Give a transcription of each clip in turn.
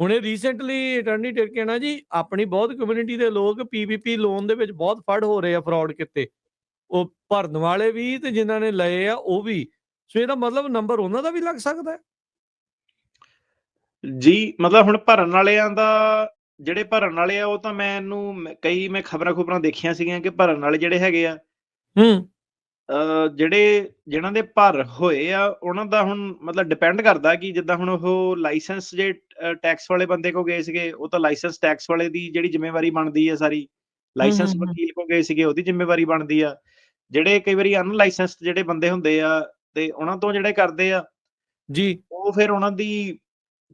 ਹੁਣੇ recently attorney ਟਿਰਕੇ ਨਾ ਜੀ ਆਪਣੀ ਬਹੁਤ ਕਮਿਊਨਿਟੀ ਦੇ ਲੋਕ ਪੀਪੀਪੀ ਲੋਨ ਦੇ ਵਿੱਚ ਬਹੁਤ ਫੜ ਹੋ ਰਹੇ ਆ ਫਰਾਡ ਕੀਤੇ। ਉਹ ਭਰਨ ਵਾਲੇ ਵੀ ਤੇ ਜਿਨ੍ਹਾਂ ਨੇ ਲਏ ਆ ਉਹ ਵੀ। ਸੋ ਇਹਦਾ ਮਤਲਬ ਨੰਬਰ ਉਹਨਾਂ ਦਾ ਵੀ ਲੱਗ ਸਕਦਾ ਹੈ? ਜੀ ਮਤਲਬ ਹੁਣ ਭਰਨ ਵਾਲਿਆਂ ਦਾ ਜਿਹੜੇ ਭਰਨ ਵਾਲੇ ਆ ਉਹ ਤਾਂ ਮੈਨੂੰ ਮ- ਕਈ ਮੈਂ ਖਬਰਾਂ ਖੁਬਰਾਂ ਦੇਖੀਆਂ ਸੀਗੀਆਂ ਕਿ ਭਰਨ ਵਾਲੇ ਜਿਹੜੇ ਹੈਗੇ ਆ ਹੂੰ। ਜਿਹੜੇ ਜਿਨ੍ਹਾਂ ਦੇ ਭਰ ਹੋਏ ਆ ਉਹਨਾਂ ਦਾ ਹੁਣ ਮਤਲਬ ਡਿਪੈਂਡ ਕਰਦਾ ਕਿ ਜਿੱਦਾਂ ਹੁਣ ਉਹ ਲਾਇਸੈਂਸ ਜੇ ਟੈਕਸ ਵਾਲੇ ਬੰਦੇ ਕੋ ਗਏ ਸੀਗੇ ਉਹ ਤਾਂ ਲਾਇਸੈਂਸ ਟੈਕਸ ਵਾਲੇ ਦੀ ਜਿਹੜੀ ਜ਼ਿੰਮੇਵਾਰੀ ਬਣਦੀ ਹੈ ਸਾਰੀ ਲਾਇਸੈਂਸ। ਵਕੀਲ ਕੋ ਗਏ ਸੀਗੇ ਉਹਦੀ ਜ਼ਿੰਮੇਵਾਰੀ ਬਣਦੀ ਆ। ਜਿਹੜੇ ਕਈ ਵਾਰੀ ਅਨਲਾਇਸੈਂਸਡ ਜਿਹੜੇ ਬੰਦੇ ਹੁੰਦੇ ਆ ਤੇ ਉਹਨਾਂ ਤੋਂ ਜਿਹੜੇ ਕਰਦੇ ਆ ਜੀ। ਉਹ ਫਿਰ ਉਹਨਾਂ ਦੀ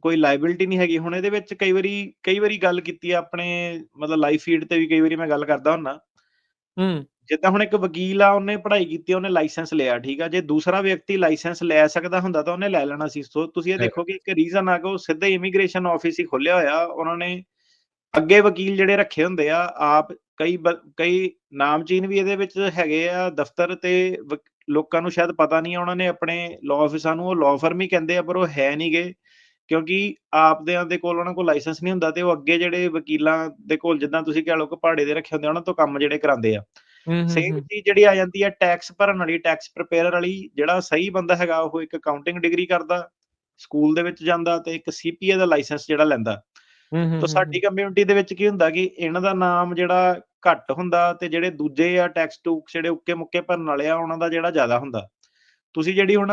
ਕੋਈ ਲਾਇਬਿਲਿਟੀ ਨਹੀਂ ਹੈਗੀ। ਹੁਣ ਇਹਦੇ ਵਿੱਚ ਕਈ ਵਾਰੀ ਕਈ ਵਾਰੀ ਗੱਲ ਕੀਤੀ ਆ ਆਪਣੇ ਮਤਲਬ ਲਾਈਵ ਫੀਡ ਤੇ ਵੀ ਕਈ ਵਾਰੀ ਮੈਂ ਗੱਲ ਕਰਦਾ ਹੁੰਨਾ ਹੂੰ। ਜਿੱਦਾਂ ਹੁਣ ਇੱਕ ਵਕੀਲ ਆ ਉਹਨੇ ਪੜ੍ਹਾਈ ਕੀਤੀ ਉਹਨੇ ਲਾਇਸੈਂਸ ਲਿਆ ਠੀਕ ਆ। ਜੇ ਦੂਸਰਾ ਵਿਅਕਤੀ ਲਾਇਸੈਂਸ ਲੈ ਸਕਦਾ ਹੁੰਦਾ ਤਾਂ ਉਹਨੇ ਲੈ ਲੈਣਾ ਸੀ। ਸੋ ਤੁਸੀਂ ਇਹ ਦੇਖੋ ਕਿ ਇੱਕ ਰੀਜ਼ਨ ਆ ਕਿ ਉਹ ਸਿੱਧਾ ਇਮੀਗ੍ਰੇਸ਼ਨ ਆਫਿਸ ਹੀ ਖੋਲਿਆ ਹੋਇਆ। ਉਹਨਾਂ ਨੇ ਅੱਗੇ ਵਕੀਲ ਜਿਹੜੇ ਰੱਖੇ ਹੁੰਦੇ ਆ ਆਪ ਕਈ ਕਈ ਨਾਮਚੀਨ ਵੀ ਇਹਦੇ ਵਿੱਚ ਹੈਗੇ ਆ ਦਫ਼ਤਰ ਤੇ ਲੋਕਾਂ ਨੂੰ ਸ਼ਾਇਦ ਪਤਾ ਨਹੀਂ ਉਹਨਾਂ ਨੇ ਆਪਣੇ ਲਾਅ ਆਫਿਸਾਂ ਨੂੰ ਉਹ ਲਾਅ ਫਰਮ ਹੀ ਕਹਿੰਦੇ ਆ ਪਰ ਉਹ ਹੈ ਨਹੀਂਗੇ ਕਿਉਂਕਿ ਆਪਦਿਆਂ ਦੇ ਕੋਲ ਉਹਨਾਂ ਕੋਲ ਲਾਇਸੈਂਸ ਨਹੀਂ ਹੁੰਦਾ ਤੇ ਉਹ ਅੱਗੇ ਜਿਹੜੇ ਵਕੀਲਾਂ ਦੇ ਕੋਲ ਜਿੱਦਾਂ ਤੁਸੀਂ ਕਹ ਲਓ ਕਿ ਪਹਾੜੇ ਦੇ ਰੱਖੇ ਹੁੰਦੇ ਆ, ਉਹਨਾਂ ਤੋਂ ਕੰਮ ਜਿਹੜੇ ਕਰਾਉਂਦੇ ਆ। ਸੇਮ ਚੀਜ਼ ਜਿਹੜੀ ਆ ਜਾਂਦੀ ਹੈ ਟੈਕਸ ਭਰਨ ਵਾਲੀ ਟੈਕਸ ਪ੍ਰਿਪੇਅਰ ਵਾਲੀ ਜਿਹੜਾ ਸਹੀ ਬੰਦਾ ਹੈਗਾ ਉਹ ਇੱਕ ਅਕਾਊਂਟਿੰਗ ਡਿਗਰੀ ਕਰਦਾ ਸਕੂਲ ਦੇ ਵਿੱਚ ਜਾਂਦਾ ਤੇ ਇੱਕ ਸੀਪੀਏ ਦਾ ਲਾਇਸੈਂਸ ਜਿਹੜਾ ਲੈਂਦਾ। ਹੂੰ, ਹੂੰ, ਤਾਂ ਸਾਡੀ ਕਮਿਊਨਿਟੀ ਦੇ ਵਿੱਚ ਕੀ ਹੁੰਦਾ ਕਿ ਇਹਨਾਂ ਦਾ ਨਾਮ ਜਿਹੜਾ ਘੱਟ ਹੁੰਦਾ ਤੇ ਜਿਹੜੇ ਦੂਜੇ ਆ ਟੈਕਸ ਟੂਕ ਜਿਹੜੇ ਉੱਕੇ ਮੁੱਕੇ ਭਰਨ ਵਾਲੇ ਆ ਉਹਨਾਂ ਦਾ ਜਿਹੜਾ ਜ਼ਿਆਦਾ ਹੁੰਦਾ। ਤੁਸੀਂ ਜਿਹੜੀ ਹੁਣ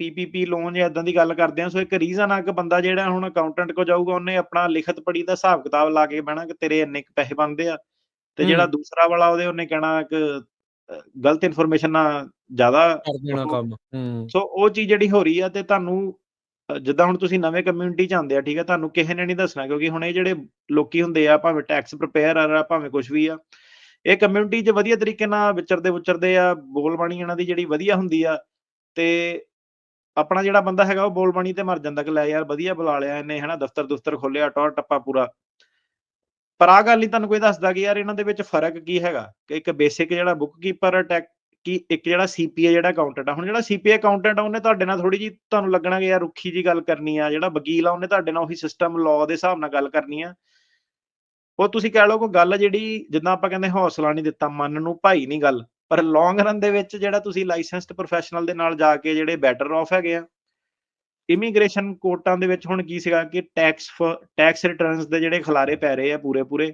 ਪੀਪੀਪੀ ਲੋਨ ਜਾਂ ਇਦਾਂ ਦੀ ਗੱਲ ਕਰਦੇ ਆ ਸੋ ਇੱਕ ਰੀਜ਼ਨ ਆ ਕਿ ਬੰਦਾ ਜਿਹੜਾ ਹੁਣ ਅਕਾਊਂਟੈਂਟ ਕੋ ਜਾਊਗਾ ਉਹਨੇ ਆਪਣਾ ਲਿਖਤ ਪੜੀ ਦਾ ਹਿਸਾਬ ਕਿਤਾਬ ਲਾ ਕੇ ਬਹਿਣਾ ਕਿ ਤੇਰੇ ਇੰਨੇ ਕੁ ਪੈਸੇ ਬਣਦੇ ਆ। ਤੇ ਜਿਹੜਾ। ਦੂਸਰਾ ਵਾਲਾ ਉਹਦੇ ਉਹਨੇ ਕਹਿਣਾ ਕਿ ਗਲਤ ਇਨਫੋਰਮੇਸ਼ਨ ਨਾਲ ਜ਼ਿਆਦਾ ਕਰ ਦੇਣਾ ਕੰਮ ਹੂੰ ਸੋ ਉਹ ਚੀਜ਼ ਜਿਹੜੀ ਹੋ ਰਹੀ ਆ ਤੇ ਤੁਹਾਨੂੰ ਜਿੱਦਾਂ ਹੁਣ ਤੁਸੀਂ ਨਵੇਂ ਕਮਿਊਨਿਟੀ ਚ ਆਉਂਦੇ ਆ ਠੀਕ ਆ ਤੁਹਾਨੂੰ ਕਿਸੇ ਨੇ ਨਹੀਂ ਦੱਸਣਾ ਕਿਉਂਕਿ ਹੁਣ ਇਹ ਜਿਹੜੇ ਲੋਕੀ ਹੁੰਦੇ ਆ ਭਾਵੇਂ ਟੈਕਸ ਪ੍ਰਿਪੇਅਰ ਆ ਭਾਵੇਂ ਕੁਝ ਵੀ ਆ ਇਹ ਕਮਿਊਨਿਟੀ 'ਚ ਵਧੀਆ ਤਰੀਕੇ ਨਾਲ ਵਿਚਰਦੇ ਵਿਚਰਦੇ ਆ ਬੋਲ ਬਾਣੀ ਇਹਨਾਂ ਦੀ ਜਿਹੜੀ ਵਧੀਆ ਹੁੰਦੀ ਆ ਤੇ ਆਪਣਾ ਜਿਹੜਾ ਬੰਦਾ ਹੈਗਾ ਉਹ ਬੋਲ ਬਾਣੀ ਤੇ ਮਰ ਜਾਂਦਾ ਕਿ ਲੈ ਯਾਰ ਵਧੀਆ ਬੁਲਾ ਲਿਆ ਇਹਨੇ ਹਨਾ ਦਫ਼ਤਰ ਦੁਫਤਰ ਖੋਲਿਆ ਟੌਰ ਟੱਪਾ ਪੂਰਾ ਪਰ ਆ ਗੱਲ ਨਹੀਂ ਤੁਹਾਨੂੰ ਕੋਈ ਦੱਸਦਾ ਕਿ ਯਾਰ ਇਹਨਾਂ ਦੇ ਵਿੱਚ ਫ਼ਰਕ ਕੀ ਹੈਗਾ? ਕਿ ਇੱਕ ਬੇਸਿਕ ਜਿਹੜਾ ਬੁੱਕ ਕੀਪਰ ਟੈਕ ਕਿ ਇੱਕ ਜਿਹੜਾ ਸੀਪੀਏ ਜਿਹੜਾ ਅਕਾਊਂਟੈਂਟ ਆ, ਹੁਣ ਜਿਹੜਾ ਸੀਪੀਏ ਅਕਾਊਂਟੈਂਟ ਆ, ਉਹਨੇ ਤੁਹਾਡੇ ਨਾਲ ਥੋੜੀ ਜੀ ਤੁਹਾਨੂੰ ਲੱਗਣਾ ਕਿ ਯਾਰ ਰੁੱਖੀ ਜੀ ਗੱਲ ਕਰਨੀ ਆ, ਜਿਹੜਾ ਵਕੀਲ ਆ, ਉਹਨੇ ਤੁਹਾਡੇ ਨਾਲ ਉਹੀ ਸਿਸਟਮ ਲਾਅ ਦੇ ਹਿਸਾਬ ਨਾਲ ਗੱਲ ਕਰਨੀ ਆ। ਉਹ ਤੁਸੀਂ ਕਹਿ ਲਓ ਕੋਈ ਗੱਲ ਜਿਹੜੀ ਜਿੱਦਾਂ ਆਪਾਂ ਕਹਿੰਦੇ ਹੌਸਲਾ ਨਹੀਂ ਦਿੱਤਾ, ਮਨ ਨੂੰ ਭਾਈ ਨਹੀਂ ਗੱਲ, ਪਰ ਲੌਂਗ ਰਨ ਦੇ ਵਿੱਚ ਜਿਹੜਾ ਤੁਸੀਂ ਲਾਇਸੈਂਸਡ ਪ੍ਰੋਫੈਸ਼ਨਲ ਦੇ ਨਾਲ ਜਾ ਕੇ ਜਿਹੜੇ ਬੈਟਰ ਆਫ ਹੈਗੇ ਆ ਇਮੀਗ੍ਰੇਸ਼ਨ ਕੋਰਟਾਂ ਦੇ ਵਿੱਚ ਹੁਣ ਕੀ ਸੀਗਾ ਕਿ ਟੈਕਸ ਟੈਕਸ ਰਿਟਰਨਸ ਦੇ ਜਿਹੜੇ ਖਲਾਰੇ ਪੈ ਰਹੇ ਆ ਪੂਰੇ ਪੂਰੇ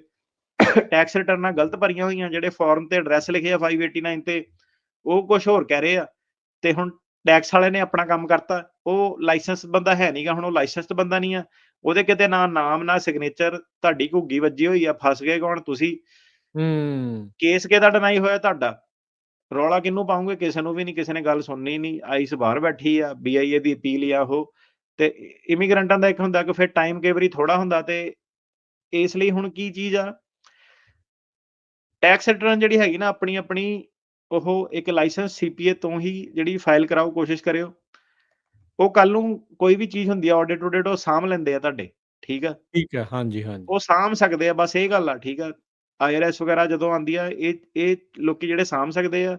ਟੈਕਸ ਰਿਟਰਨਾਂ ਗਲਤ ਭਰੀਆਂ ਹੋਈਆਂ ਜਿਹੜੇ ਫਾਰਮ ਤੇ ਐਡਰੈਸ ਲਿਖੇ ਆ 589 ਤੇ ਉਹ ਕੁਝ ਹੋਰ ਕਹਿ ਰਹੇ ਆ ਤੇ ਹੁਣ ਟੈਕਸ ਵਾਲੇ ਨੇ ਆਪਣਾ ਕੰਮ ਕਰਤਾ ਉਹ ਲਾਇਸੈਂਸ ਬੰਦਾ ਹੈ ਨਹੀਂਗਾ ਹੁਣ ਉਹ ਲਾਇਸੈਂਸਡ ਬੰਦਾ ਨਹੀਂ ਆ ਉਹਦੇ ਕਿਤੇ ਨਾ ਨਾਮ ਨਾ ਸਿਗਨੇਚਰ ਤੁਹਾਡੀ ਘੁੱਗੀ ਵੱਜੀ ਹੋਈ ਆ ਫਸ ਗਏ ਕੌਣ ਤੁਸੀਂ? ਹੂੰ। ਕੇਸ ਕਿਹਦਾ ਡਿਨਾਈ ਹੋਇਆ ਤੁਹਾਡਾ? ਰੌਲਾ ਕਿਹਨੂੰ ਪਾਉਂਗੇ? ਕਿਸੇ ਨੂੰ ਵੀ ਨਹੀਂ ਕਿਸੇ ਨੇ ਗੱਲ ਸੁਣਨੀ ਨਹੀਂ। ਆਈਸ ਬਾਹਰ ਬੈਠੀ ਆ ਬੀਆਈਏ ਦੀ ਅਪੀਲ ਆ ਉਹ। ਤੇ ਇਮੀਗ੍ਰੈਂਟਾਂ ਦਾ ਇੱਕ ਹੁੰਦਾ ਕਿ ਫਿਰ ਟਾਈਮ ਕਈ ਵਾਰੀ ਥੋੜਾ ਹੁੰਦਾ ਤੇ ਇਸ ਲਈ ਹੁਣ ਕੀ ਚੀਜ਼ ਆ? ਟੈਕਸ ਰਿਟਰਨ ਜਿਹੜੀ ਹੈਗੀ ਨਾ ਆਪਣੀ ਆਪਣੀ ਉਹ ਇੱਕ ਲਾਇਸੈਂਸ ਸੀਪੀਏ ਤੋਂ ਹੀ ਜਿਹੜੀ ਫਾਈਲ ਕਰਾਓ ਕੋਸ਼ਿਸ਼ ਕਰਿਓ। ਉਹ ਕੱਲ ਨੂੰ ਕੋਈ ਵੀ ਚੀਜ਼ ਹੁੰਦੀ ਆ ਆਡਿਟ ਆਡਿਟ ਉਹ ਸਾਂਭ ਲੈਂਦੇ ਆ ਤੁਹਾਡੇ ਠੀਕ ਆ? ਠੀਕ ਹੈ ਹਾਂਜੀ ਹਾਂਜੀ। ਉਹ ਸਾਂਭ ਸਕਦੇ ਆ ਬਸ ਇਹ ਗੱਲ ਆ ਠੀਕ ਆ? ਆਈਆਰਐਸ ਵਗੈਰਾ ਜਦੋਂ ਆਂਦੀ ਆ, ਇਹ ਇਹ ਲੋਕੀ ਜਿਹੜੇ ਸਾਂਭ ਸਕਦੇ ਆ,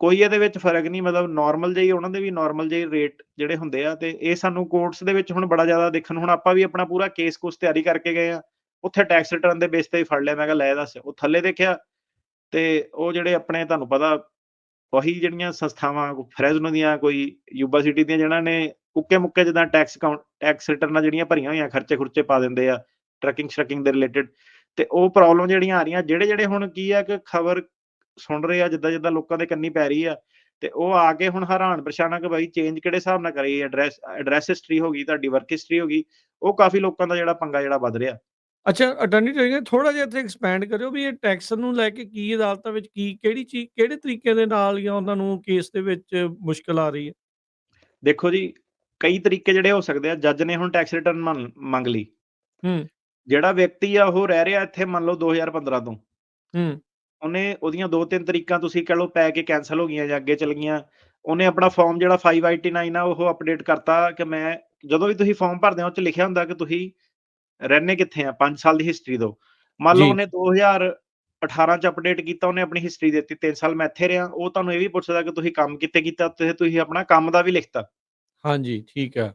ਕੋਈ ਇਹਦੇ ਵਿੱਚ ਫ਼ਰਕ ਨਹੀਂ, ਮਤਲਬ ਨਾਰਮਲ ਜਿਹੀ ਉਹਨਾਂ ਦੇ ਵੀ ਨਾਰਮਲ ਜਿਹੇ ਰੇਟ ਜਿਹੜੇ ਹੁੰਦੇ ਆ, ਤੇ ਇਹ ਸਾਨੂੰ ਕੋਰਟਸ ਦੇ ਵਿੱਚ ਹੁਣ ਬੜਾ ਜ਼ਿਆਦਾ ਦੇਖਣ ਹੁਣ ਆਪਾਂ ਵੀ ਆਪਣਾ ਪੂਰਾ ਕੇਸ ਕੁਸ ਤਿਆਰੀ ਕਰਕੇ ਗਏ ਆ, ਉੱਥੇ ਟੈਕਸ ਰਿਟਰਨ ਦੇ ਬੇਸ ਤੇ ਹੀ ਫੜ ਲਿਆ, ਮੈਂ ਕਿਹਾ ਲੈ ਦੱਸ, ਉਹ ਥੱਲੇ ਦੇਖਿਆ, ਤੇ ਉਹ ਜਿਹੜੇ ਆਪਣੇ ਤੁਹਾਨੂੰ ਪਤਾ ਉਹੀ ਜਿਹੜੀਆਂ ਸੰਸਥਾਵਾਂ ਫਰੈਜ਼ਨੋ ਦੀਆਂ, ਕੋਈ ਯੂਨੀਵਰਸਿਟੀ ਦੀਆਂ ਜਿਹਨਾਂ ਨੇ ਉੱਕੇ ਮੁੱਕੇ ਜਿੱਦਾਂ ਟੈਕਸ ਅਕਾਊਂਟ ਟੈਕਸ ਰਿਟਰਨਾਂ ਜਿਹੜੀਆਂ ਭਰੀਆਂ ਹੋਈਆਂ, ਖਰਚੇ ਖੁਰਚੇ ਪਾ ਦਿੰਦੇ ਆ ਟਰਕਿੰਗ ਸ਼ਰਕਿੰਗ ਦੇ ਰਿਲੇਟਡ ਤੇ ਉਹ ਪ੍ਰੋਬਲਮ ਜਿਹੜੀਆਂ ਆ ਰਹੀਆਂ ਜਿਹੜੇ ਜਿਹੜੇ ਹੁਣ ਕੀ ਆ ਕਿ ਖਬਰ ਸੁਣ ਰਹੇ ਆ ਜਿੱਦਾਂ ਜਿੱਦਾਂ ਲੋਕਾਂ ਦੇ ਕੰਨੀ ਪੈ ਰਹੀ ਆ ਤੇ ਉਹ ਆ ਕੇ ਹੁਣ ਹੈਰਾਨ ਪਰੇਸ਼ਾਨ ਆ ਕਿ ਬਾਈ ਚੇਂਜ ਕਿਹੜੇ ਹਿਸਾਬ ਨਾਲ ਕਰੀ ਐਡਰੈਸ ਐਡਰੈਸ ਹਿਸਟਰੀ ਹੋ ਗਈ ਤੁਹਾਡੀ ਵਰਕ ਹਿਸਟਰੀ ਹੋ ਗਈ ਉਹ ਕਾਫੀ ਲੋਕਾਂ ਦਾ ਜਿਹੜਾ ਪੰਗਾ ਜਿਹੜਾ ਵੱਧ ਰਿਹਾ। ਅੱਛਾ ਅਟਾਰਨੀ ਟਿਰਕੇ ਥੋੜਾ ਜਿਹਾ ਇੱਥੇ ਐਕਸਪੈਂਡ ਕਰਿਓ ਵੀ ਇਹ ਟੈਕਸ ਨੂੰ ਲੈ ਕੇ ਕੀ ਅਦਾਲਤਾਂ ਵਿੱਚ ਕੀ ਕਿਹੜੀ ਚੀਜ਼ ਕਿਹੜੇ ਤਰੀਕੇ ਦੇ ਨਾਲ ਜਾਂ ਉਹਨਾਂ ਨੂੰ ਕੇਸ ਦੇ ਵਿੱਚ ਮੁਸ਼ਕਲ ਆ ਰਹੀ ਹੈ? ਦੇਖੋ ਜੀ ਕਈ ਤਰੀਕੇ ਜਿਹੜੇ ਹੋ ਸਕਦੇ ਆ ਜੱਜ ਨੇ ਹੁਣ ਟੈਕਸ ਰਿਟਰਨ ਮੰਗ ਲਈ। ਹੂੰ। ਜਿਹੜਾ ਵਿਅਕਤੀ ਆ ਉਹ ਰਹਿ ਰਿਹਾ ਇੱਥੇ ਮੰਨ ਲਓ 2015 ਤੋਂ। ਹੂੰ। ਉਹਨੇ ਉਹਦੀਆਂ ਦੋ ਤਿੰਨ ਤਰੀਕਾਂ ਤੁਸੀਂ ਕਹ ਲਓ ਪੈ ਕੇ ਕੈਨਸਲ ਹੋ ਗਈਆਂ ਜਾਂ ਅੱਗੇ ਚਲ ਗਈਆਂ। ਉਹਨੇ ਆਪਣਾ ਫਾਰਮ ਜਿਹੜਾ 589 ਆ ਉਹ ਅਪਡੇਟ ਕਰਤਾ ਕਿ ਮੈਂ ਜਦੋਂ ਵੀ ਤੁਸੀਂ ਫਾਰਮ ਭਰਦੇ ਹੋ ਉਹ ਚ ਲਿਖਿਆ ਹੁੰਦਾ ਕਿ ਤੁਸੀਂ ਰਹਿੰਦੇ ਕਿੱਥੇ ਆ 5 ਸਾਲ ਦੀ ਹਿਸਟਰੀ ਦਿਓ। ਮੰਨ ਲਓ। ਉਹਨੇ 2018 ਚ ਅਪਡੇਟ ਕੀਤਾ ਉਹਨੇ ਆਪਣੀ ਹਿਸਟਰੀ ਦਿੱਤੀ 3 ਸਾਲ ਮੈਂ ਇੱਥੇ ਰਿਹਾ। ਉਹ ਤੁਹਾਨੂੰ ਇਹ ਵੀ ਪੁੱਛਦਾ ਕਿ ਤੁਸੀਂ ਕੰਮ ਕਿੱਥੇ ਕੀਤਾ ਤੇ ਤੁਸੀਂ ਆਪਣਾ ਕੰਮ ਦਾ ਵੀ ਲਿਖਤਾ। ਹਾਂਜੀ ਠੀਕ ਹੈ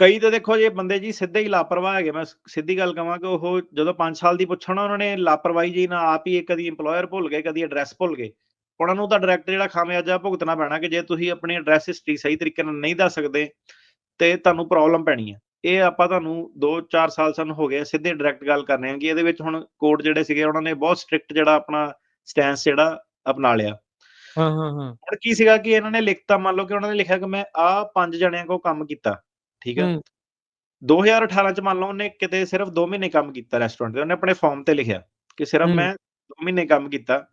ਕਈ ਤਾਂ ਦੇਖੋ ਜੇ ਬੰਦੇ ਜੀ ਸਿੱਧੇ ਹੀ ਲਾਪਰਵਾਹ ਹੈਗੇ ਮੈਂ ਸਿੱਧੀ ਗੱਲ ਕਵਾਂ ਕਿ ਉਹ ਜਦੋਂ 5 ਸਾਲ ਦੀ ਪੁੱਛੋ ਨਾ ਉਹਨਾਂ ਨੇ ਲਾਪਰਵਾਹੀ ਜੀ ਨਾਲ ਆਪ ਹੀ ਕਦੀ ਇੰਪਲੋਇਰ ਭੁੱਲ ਗਏ, ਕਦੀ ਐਡਰੈਸ ਭੁੱਲ ਗਏ। ਉਹਨਾਂ ਨੂੰ ਤਾਂ ਡਾਇਰੈਕਟ ਜਿਹੜਾ ਖਾਮਿਆਜਾ ਭੁਗਤਣਾ ਪੈਣਾ ਕਿ ਜੇ ਤੁਸੀਂ ਆਪਣੀ ਐਡਰੈਸ ਹਿਸਟਰੀ ਸਹੀ ਤਰੀਕੇ ਨਾਲ ਨਹੀਂ ਦੱਸ ਸਕਦੇ, ਤੇ ਤੁਹਾਨੂੰ ਪ੍ਰੋਬਲਮ ਪੈਣੀ ਹੈ। ਇਹ ਆਪਾਂ ਤੁਹਾਨੂੰ 2-4 ਸਾਲ ਸਾਨੂੰ ਹੋ ਗਏ ਸਿੱਧੇ ਡਾਇਰੈਕਟ ਗੱਲ ਕਰ ਰਹੇ ਹਾਂ ਕਿ ਇਹਦੇ ਵਿੱਚ ਹੁਣ ਕੋਡ ਜਿਹੜੇ ਸੀਗੇ ਉਹਨਾਂ ਨੇ ਬਹੁਤ ਸਟ੍ਰਿਕਟ ਜਿਹੜਾ ਆਪਣਾ ਸਟੈਂਸ ਜਿਹੜਾ ਅਪਣਾ ਲਿਆ। ਹਾਂ, ਹਾਂ, ਹਾਂ। ਹੁਣ ਕੀ ਸੀਗਾ ਕਿ ਇਹਨਾਂ ਨੇ ਲਿਖਤਾ ਮੰਨ ਲਓ ਕਿ ਉਹਨਾਂ ਨੇ ਲਿਖਿਆ ਕਿ ਮੈਂ ਆਹ 5 ਜਣਿਆਂ ਕੋਲ ਕੰਮ ਕੀਤਾ, ਠੀਕ ਹੈ। ਹੂੰ। 2018 ਚ ਮੰਨ ਲਓ ਉਹਨੇ ਕਿਤੇ ਸਿਰਫ 2 ਮਹੀਨੇ ਕੰਮ ਕੀਤਾ ਰੈਸਟੋਰੈਂਟ ਤੇ ਉਹਨੇ ਆਪਣੇ ਫਾਰਮ ਤੇ ਲਿਖਿਆ ਕਿ ਸਿਰਫ। ਮੈਂ 2 ਮਹੀਨੇ ਕੰਮ ਕੀਤਾ।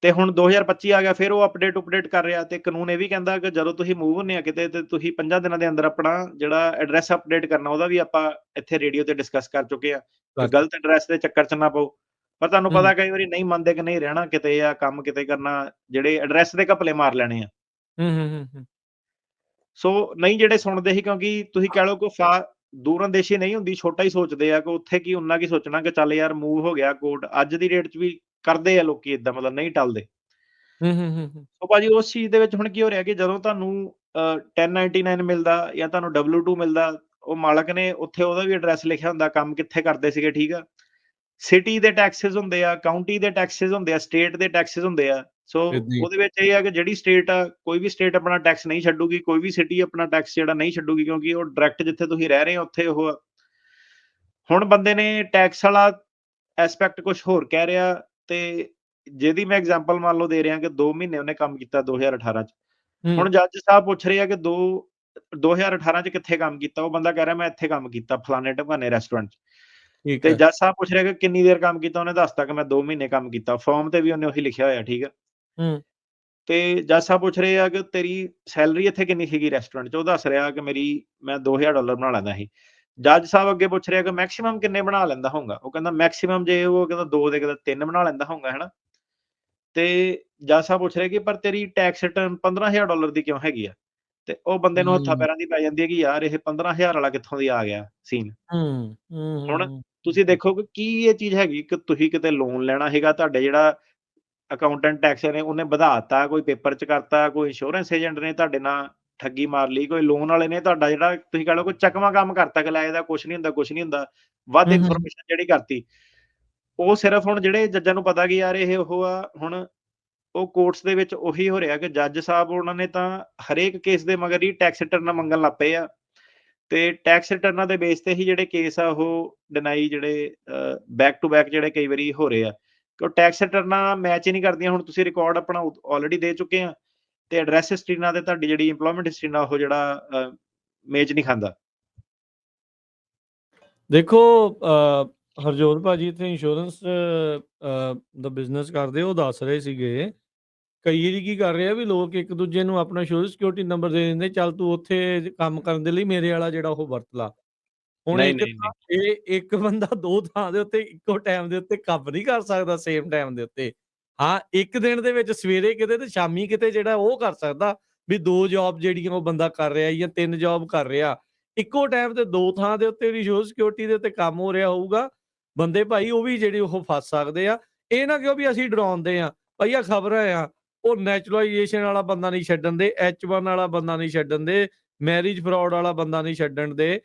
ਤੇ ਹੁਣ 2025 ਆ ਗਿਆ ਫਿਰ ਉਹ ਅਪਡੇਟ ਉਪਡੇਟ ਕਰ ਰਿਹਾ ਤੇ ਕਾਨੂੰਨ ਇਹ ਵੀ ਕਹਿੰਦਾ ਕਿ ਜਦੋਂ ਤੁਸੀਂ ਮੂਵ ਹੁੰਨੇ ਆ ਕਿਤੇ ਤੇ ਤੁਸੀਂ 5 ਦਿਨਾਂ ਦੇ ਅੰਦਰ ਆਪਣਾ ਜਿਹੜਾ ਐਡਰੈਸ ਅਪਡੇਟ ਕਰਨਾ ਉਹਦਾ ਵੀ ਆਪਾਂ ਇੱਥੇ ਰੇਡੀਓ ਤੇ ਡਿਸਕਸ ਕਰ ਚੁੱਕੇ ਆ ਗਲਤ ਐਡਰੈਸ ਦੇ ਚੱਕਰ ਚ ਨਾ ਪਾਓ। ਪਰ ਤੁਹਾਨੂੰ ਪਤਾ। ਕਈ ਵਾਰੀ ਨਹੀਂ ਮੰਨਦੇ ਕਿ ਨਹੀਂ ਰਹਿਣਾ ਕਿਤੇ ਜਾਂ ਕੰਮ ਕਿਤੇ ਕਰਨਾ ਜਿਹੜੇ ਐਡਰੈਸ ਦੇ ਘਪਲੇ ਮਾਰ ਲੈਣੇ ਆ। ਹੂੰ, ਹੂੰ, ਹੂੰ। ਸੋ ਨਹੀਂ ਜਿਹੜੇ ਸੁਣਦੇ ਸੀ ਕਿਉਂਕਿ ਤੁਸੀਂ ਕਹਿ ਲਓ ਕਿ ਫਾ ਦੂਰਅੰਦੇਸ਼ੀ ਨਹੀਂ ਹੁੰਦੀ, ਛੋਟਾ ਹੀ ਸੋਚਦੇ ਆ ਕਿ ਉੱਥੇ ਕੀ ਉਨਾ ਕੀ ਸੋਚਣਾ ਕਿ ਚੱਲ ਯਾਰ ਮੂਵ ਹੋ ਗਿਆ ਕੋਡ ਅੱਜ ਦੀ ਡੇਟ 'ਚ ਵੀ ਕਰਦੇ ਆ ਲੋਕੀ ਏਦਾਂ ਮਤਲਬ ਨਹੀਂ ਟਲਦੇ। ਹੂੰ, ਹੂੰ, ਹੂੰ। ਸੋ ਭਾਜੀ ਉਸ ਚੀਜ਼ ਦੇ ਵਿੱਚ ਹੁਣ ਕੀ ਹੋ ਰਿਹਾ ਕਿ ਜਦੋਂ ਤੁਹਾਨੂੰ ਅ, 1099 ਮਿਲਦਾ ਜਾਂ ਤੁਹਾਨੂੰ W2 ਮਿਲਦਾ, ਉਹ ਮਾਲਕ ਨੇ ਉੱਥੇ ਉਹਦਾ ਵੀ ਐਡਰੈਸ ਲਿਖਿਆ ਹੁੰਦਾ, ਕੰਮ ਕਿੱਥੇ ਕਰਦੇ ਸੀਗੇ, ਠੀਕ ਆ। ਸਿਟੀ ਦੇ ਟੈਕਸਸ ਹੁੰਦੇ ਆ, ਕਾਉਂਟੀ ਦੇ ਟੈਕਸਸ ਹੁੰਦੇ ਆ, ਸਟੇਟ ਦੇ ਟੈਕਸਸ ਹੁੰਦੇ ਆ। ਸੋ ਹੀ। ਉਹਦੇ ਵਿੱਚ ਇਹ ਆ ਕਿ ਜਿਹੜੀ ਸਟੇਟ ਆ, ਕੋਈ ਵੀ ਸਟੇਟ ਆਪਣਾ ਟੈਕਸ ਨਹੀਂ ਛੱਡੂਗੀ, ਕੋਈ ਵੀ ਸਿਟੀ ਆਪਣਾ ਟੈਕਸ ਜਿਹੜਾ ਨਹੀਂ ਛੱਡੂਗੀ ਕਿਉਂਕਿ ਉਹ ਡਾਇਰੈਕਟ ਜਿੱਥੇ ਤੁਸੀਂ ਰਹਿ ਰਹੇ ਹੋ ਉੱਥੇ ਉਹ। ਹੁਣ ਬੰਦੇ ਨੇ ਟੈਕਸ ਵਾਲਾ ਐਸਪੈਕਟ ਕੁਝ ਹੋਰ ਕਹਿ ਰਿਹਾ ਤੇ ਜਿਹਦੀ ਮੈਂ ਐਗਜ਼ਾਮਪਲ ਮੰਨ ਲਓ ਦੇ ਰਿਹਾ ਕਿ 2 ਮਹੀਨੇ ਉਹਨੇ ਕੰਮ ਕੀਤਾ 2018 ਚ। ਹੂੰ। ਹੁਣ ਜੱਜ ਸਾਹਿਬ ਪੁੱਛ ਰਹੇ ਕਿ ਦੋ 2018 ਚ ਕਿੱਥੇ ਕੰਮ ਕੀਤਾ? ਉਹ ਬੰਦਾ ਕਹਿ ਰਿਹਾ ਮੈਂ ਇੱਥੇ ਕੰਮ ਕੀਤਾ ਫਲਾਣੇ ਢਿਮਕਾਨੇ ਰੈਸਟੋਰੈਂਟ 'ਚ। ਠੀਕ ਤੇ ਹੈ। ਜੱਜ ਸਾਹਿਬ ਪੁੱਛ ਰਹੇ ਕਿ ਕਿੰਨੀ ਦੇਰ ਕੰਮ ਕੀਤਾ? ਉਹਨੇ ਦੱਸਤਾ ਕਿ ਮੈਂ 2 ਮਹੀਨੇ ਕੰਮ ਕੀਤਾ। ਫਾਰਮ ਤੇ ਵੀ ਉਹਨੇ ਉਹੀ ਲਿਖਿਆ ਹੋਇਆ, ਠੀਕ ਆ। ਹੂੰ। ਤੇ ਜੱਜ ਸਾਹਿਬ ਪੁੱਛ ਰਹੇ ਆ ਕਿ ਤੇਰੀ ਸੈਲਰੀ ਇੱਥੇ ਕਿੰਨੀ ਸੀਗੀ ਰੈਸਟੋਰੈਂਟ 'ਚ? ਉਹ ਦੱਸ ਰਿਹਾ ਕਿ ਮੇਰੀ ਮੈਂ $2000 ਬਣਾ ਲੈਂਦਾ ਸੀ। ਜੱਜ ਸਾਹਿਬ ਅੱਗੇ ਪੁੱਛ ਰਿਹਾ ਕਿ ਮੈਕਸਿਮਮ ਕਿੰਨੇ ਬਣਾ ਲੈਂਦਾ ਹੋਊਗਾ? ਉਹ ਕਹਿੰਦਾ ਮੈਕਸਿਮਮ ਜੇ ਉਹ ਕਹਿੰਦਾ 2 ਦੇ ਕਹਿੰਦਾ 3 ਬਣਾ ਲੈਂਦਾ ਹੋਊਗਾ, ਹੈਨਾ। ਤੇ ਜੱਜ ਸਾਹਿਬ ਪੁੱਛ ਰਹੇ ਕਿ ਪਰ ਤੇਰੀ ਟੈਕਸ ਰਿਟਰਨ $15000 ਦੀ ਕਿਉਂ ਹੈਗੀ ਆ? ਤੇ ਉਹ ਬੰਦੇ ਨੂੰ ਹੱਥਾਂ। ਪੈਰਾਂ ਦੀ ਪੈ ਜਾਂਦੀ ਹੈ ਕਿ ਯਾਰ ਇਹ 15000 ਵਾਲਾ ਕਿੱਥੋਂ ਦੀ ਆ ਗਿਆ ਸੀਨ। ਹੂੰ, ਹੁਣ। ਤੁਸੀਂ ਦੇਖੋ ਕਿ ਕੀ ਇਹ ਚੀਜ਼ ਹੈਗੀ ਕਿ ਤੁਸੀਂ ਕਿਤੇ ਲੋਨ ਲੈਣਾ ਹੈਗਾ, ਤੁਹਾਡੇ ਜਿਹੜਾ ਅਕਾਊਂਟੈਂਟ ਟੈਕਸ ਨੇ ਉਹਨੇ ਵਧਾਤਾ, ਕੋਈ ਪੇਪਰ 'ਚ ਕਰਤਾ, ਕੋਈ ਇੰਸ਼ੋਰੈਂਸ ਏਜੰਟ ਨੇ ਤੁਹਾਡੇ ਨਾਲ ਠੱਗੀ ਮਾਰ ਲਈ, ਕੋਈ ਲੋਨ ਵਾਲੇ ਨੇ ਤੁਹਾਡਾ ਜਿਹੜਾ ਤੁਸੀਂ ਕਹਿ ਲਓ ਕੋਈ ਚਕਮਾ ਕੰਮ ਕਰਤਾ ਕਿ ਲੈ ਇਹਦਾ ਕੁਛ ਨਹੀਂ ਹੁੰਦਾ, ਕੁਛ ਨਹੀਂ ਹੁੰਦਾ। ਵੱਧ। ਇਨਫੋਰਮੇਸ਼ਨ ਜਿਹੜੀ ਕਰਤੀ। ਉਹ ਸਿਰਫ ਹੁਣ ਜਿਹੜੇ ਜੱਜਾਂ ਨੂੰ ਪਤਾ ਕਿ ਯਾਰ ਇਹ ਉਹ ਆ, ਹੁਣ ਉਹ ਕੋਰਟਸ ਦੇ ਵਿੱਚ ਉਹੀ ਹੋ ਰਿਹਾ ਕਿ ਜੱਜ ਸਾਹਿਬ ਉਹਨਾਂ ਨੇ ਤਾਂ ਹਰੇਕ ਕੇਸ ਦੇ ਮਗਰ ਹੀ ਟੈਕਸ ਰਿਟਰਨਾਂ ਮੰਗਣ ਲੱਗ ਪਏ ਆ। ਤੇ ਟੈਕਸ ਰਿਟਰਨਾਂ ਦੇ ਬੇਸ ਤੇ ਹੀ ਜਿਹੜੇ ਕੇਸ ਆ ਉਹ ਡਿਨਾਈ ਜਿਹੜੇ ਬੈਕ ਟੂ ਬੈਕ ਜਿਹੜੇ ਕਈ ਵਾਰੀ ਹੋ ਰਹੇ ਆ। ਕਿ ਉਹ ਟੈਕਸ ਰਿਟਰਨਾਂ ਮੈਚ ਹੀ ਨਹੀਂ ਕਰਦੀਆਂ। ਹੁਣ ਤੁਸੀਂ ਰਿਕਾਰਡ ਆਪਣਾ ਆਲਰੇਡੀ ਦੇ ਚੁੱਕੇ ਆ ਤੇ ਐਡਰੈਸ ਹਿਸਟਰੀ ਨਾਲ ਤੇ ਤੁਹਾਡੀ ਜਿਹੜੀ ਇੰਪਲੋਇਮੈਂਟ ਹਿਸਟਰੀ ਨਾਲ ਉਹ ਜਿਹੜਾ ਅ, ਨਹੀਂ ਖਾਂਦਾ। ਦੇਖੋ ਹਰਜੋਤ ਭਾਜੀ ਇੱਥੇ ਇੰਸ਼ੋਰੈਂਸ ਦਾ ਬਿਜ਼ਨਸ ਕਰਦੇ ਉਹ ਦੱਸ ਰਹੇ ਸੀਗੇ। ਕਈ ਵਾਰੀ ਕੀ ਕਰ ਰਹੇ ਵੀ ਲੋਕ ਇੱਕ ਦੂਜੇ ਨੂੰ ਆਪਣਾ ਸੋਸ਼ਲ ਸਿਕਿਉਰਿਟੀ ਨੰਬਰ ਦੇ ਦਿੰਦੇ, ਚੱਲ ਤੂੰ ਉੱਥੇ ਕੰਮ ਕਰਨ ਦੇ ਲਈ ਮੇਰੇ ਵਾਲਾ ਜਿਹੜਾ ਉਹ ਵਰਤ ਲਾ। ਹੁਣ ਨਹੀਂ, ਇੱਕ ਨਹੀਂ। ਇਹ ਇੱਕ ਬੰਦਾ 2 ਥਾਂ ਦੇ ਉੱਤੇ ਇੱਕੋ ਟਾਈਮ ਦੇ ਉੱਤੇ ਕੰਮ ਨਹੀਂ ਕਰ ਸਕਦਾ ਸੇਮ ਟਾਈਮ ਦੇ ਉੱਤੇ। ਹਾਂ, ਇੱਕ ਦਿਨ ਦੇ ਵਿੱਚ ਸਵੇਰੇ ਕਿਤੇ ਤੇ ਸ਼ਾਮੀ ਕਿਤੇ ਜਿਹੜਾ ਉਹ ਕਰ ਸਕਦਾ ਵੀ 2 ਜੌਬ ਜਿਹੜੀਆਂ ਉਹ ਬੰਦਾ ਕਰ ਰਿਹਾ ਜਾਂ 3 ਜੌਬ ਕਰ ਰਿਹਾ। ਇੱਕੋ ਟਾਈਮ ਤੇ 2 ਥਾਂ ਦੇ ਉੱਤੇ ਉਹਦੀ ਸੋਸ਼ਲ ਸਿਕਿਉਰਿਟੀ ਦੇ ਉੱਤੇ ਕੰਮ ਹੋ ਰਿਹਾ ਹੋਊਗਾ। ਬੰਦੇ ਭਾਈ ਉਹ ਵੀ ਜਿਹੜੇ ਉਹ ਫਸ ਸਕਦੇ ਆ। ਇਹ ਨਾ ਕਿਹੋ ਵੀ ਅਸੀਂ ਡਰਾਉਂਦੇ ਆ। ਭਾਈ ਆਹ ਖਬਰਾਂ ਆ, ਉਹ ਨੈਚੁਰਲਾਈਜੇਸ਼ਨ ਵਾਲਾ ਬੰਦਾ ਨਹੀਂ ਛੱਡਣ ਦੇ, H1 ਵਾਲਾ ਬੰਦਾ ਨਹੀਂ ਛੱਡਣ ਦੇ, ਮੈਰਿਜ ਫਰਾਡ ਵਾਲਾ ਬੰਦਾ ਨਹੀਂ ਛੱਡਣ ਦੇ।